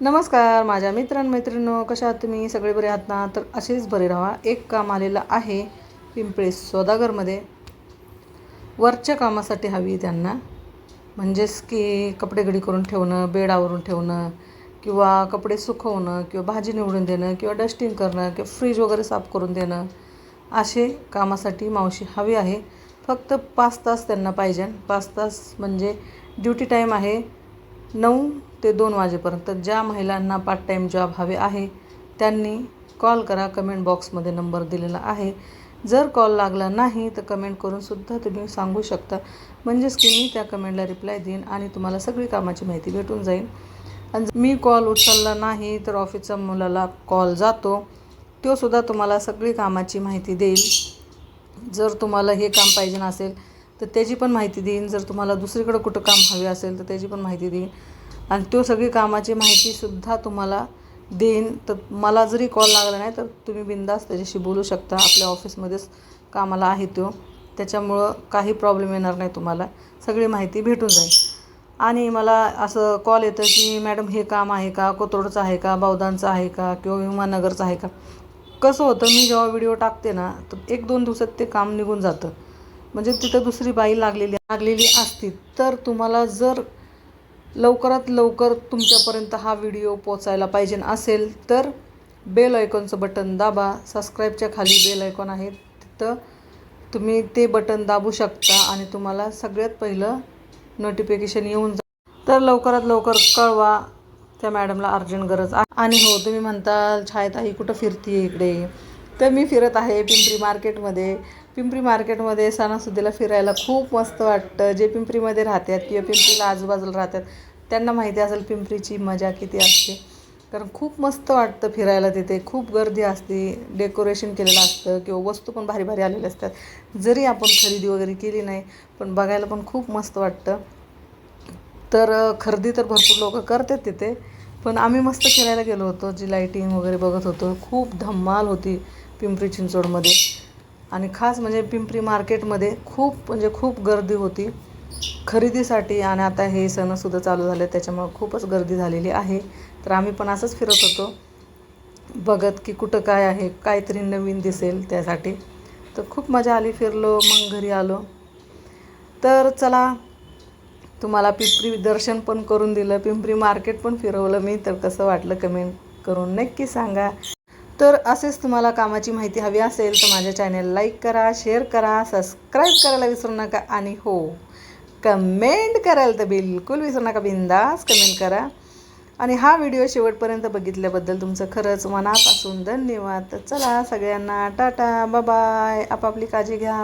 नमस्कार माझ्या मित्रांमैत्रिणींनो कशा तुम्ही? सगळे बरे आहात ना? तर असेच बरे राहा. एक काम आलेलं आहे पिंपळे सौदागरमध्ये. वरच्या कामासाठी हवी आहे त्यांना. म्हणजेच की कपडे घडी करून ठेवणं बेड आवरून ठेवणं किंवा कपडे सुकवणं किंवा भाजी निवडून देणं किंवा डस्टिंग करणं किंवा फ्रीज वगैरे साफ करून देणं. असे कामासाठी मावशी हवी आहे. फक्त पाच तास त्यांना पाहिजे. पाच तास म्हणजे ड्युटी टाईम आहे. नऊ ते दोन वाजेपर्यंत ज्या महिलांना पार्ट टाईम जॉब हवे आहे त्यांनी कॉल करा. कमेंट बॉक्समध्ये नंबर दिलेला आहे. जर कॉल लागला नाही तर कमेंट करूनसुद्धा तुम्ही सांगू शकता. म्हणजेच की मी त्या कमेंटला रिप्लाय देईन आणि तुम्हाला सगळी कामाची माहिती भेटून जाईल. आणि मी कॉल उचलला नाही तर ऑफिसच्या मुलाला कॉल जातो. तो सुद्धा तुम्हाला सगळी कामाची माहिती देईल. जर तुम्हाला हे काम पाहिजे असेल तर त्याची पण माहिती देईन. जर तुम्हाला दुसरीकडं कुठं काम हवे असेल तर त्याची पण माहिती देईन. आणि तो सगळी कामाची माहितीसुद्धा तुम्हाला देईन. तर मला जरी कॉल लागला नाही तर तुम्ही बिंदास त्याच्याशी बोलू शकता. आपल्या ऑफिसमध्येच कामाला आहे तो. त्याच्यामुळं काही प्रॉब्लेम येणार नाही तुम्हाला. सगळी माहिती भेटून जाईल. आणि मला असं कॉल येतं की मॅडम हे काम आहे का? कोथरूडचं आहे का? बौद्धांचं आहे का? किंवा विमानगरचं आहे का? कसं होतं मी जेव्हा व्हिडिओ टाकते ना तर एक दोन दिवसात ते काम निघून जातं. म्हणजे तिथं दुसरी बाई लागलेली लागलेली असती. तर तुम्हाला जर लवकरात लवकर तुमच्यापर्यंत हा व्हिडिओ पोचायला पाहिजे असेल तर बेल आयकॉनचं बटन दाबा. सबस्क्राईबच्या खाली बेल आयकॉन आहे. तिथं तुम्ही ते बटन दाबू शकता आणि तुम्हाला सगळ्यात पहिलं नोटिफिकेशन येऊन जा तर लवकरात लवकर कळवा. त्या मॅडमला अर्जंट गरज आहे. आणि हो तुम्ही म्हणताल छायताई कुठं फिरते इकडे? तर मी फिरत आहे पिंपरी मार्केटमध्ये. पिंपरी मार्केटमध्ये सणासुदीला फिरायला खूप मस्त वाटतं. जे पिंपरीमध्ये राहतात किंवा पिंपरीला आजूबाजूला राहतात त्यांना माहिती असेल पिंपरीची मजा किती असते. कारण खूप मस्त वाटतं फिरायला तिथे. खूप गर्दी असते डेकोरेशन केलेलं असतं किंवा वस्तू पण भारी भारी आलेल्या असतात. जरी आपण खरेदी वगैरे केली नाही पण बघायला पण खूप मस्त वाटतं. तर खरेदी तर भरपूर लोक करतात तिथे. पण आम्ही मस्त फिरायला गेलो होतो जी लाईटिंग वगैरे बघत होतो. खूप धम्माल होती. पिंपरी चिंचवडमध्ये. आणि खास म्हणजे पिंपरी मार्केटमध्ये खूप म्हणजे खूप गर्दी होती. खरेदीसाठी आणि आता हे सणसुद्धा चालू झाले त्याच्यामुळं खूपच गर्दी झालेली आहे. तर आम्ही पण असंच फिरत होतो. बघत की कुठं काय आहे काहीतरी नवीन दिसेल त्यासाठी. तर खूप मजा आली फिरलो मग घरी आलो. तर चला तुम्हाला पिंपरी दर्शन पण करून दिलं पिंपरी मार्केट पण फिरवलं मी तर कसं वाटलं कमेंट करून नक्की सांगा. तर असेच तुम्हाला कामाची माहिती हवी असेल तर माझ्या चॅनेल लाईक करा शेअर करा सबस्क्राईब करायला विसरू नका आणि हो कमेंट करायला तर बिलकुल विसरू नका बिंदास कमेंट करा. आणि हा व्हिडिओ शेवटपर्यंत बघितल्याबद्दल तुमचं खरंच मनापासून धन्यवाद. चला सगळ्यांना टाटा बाय आपापली काळजी घ्या.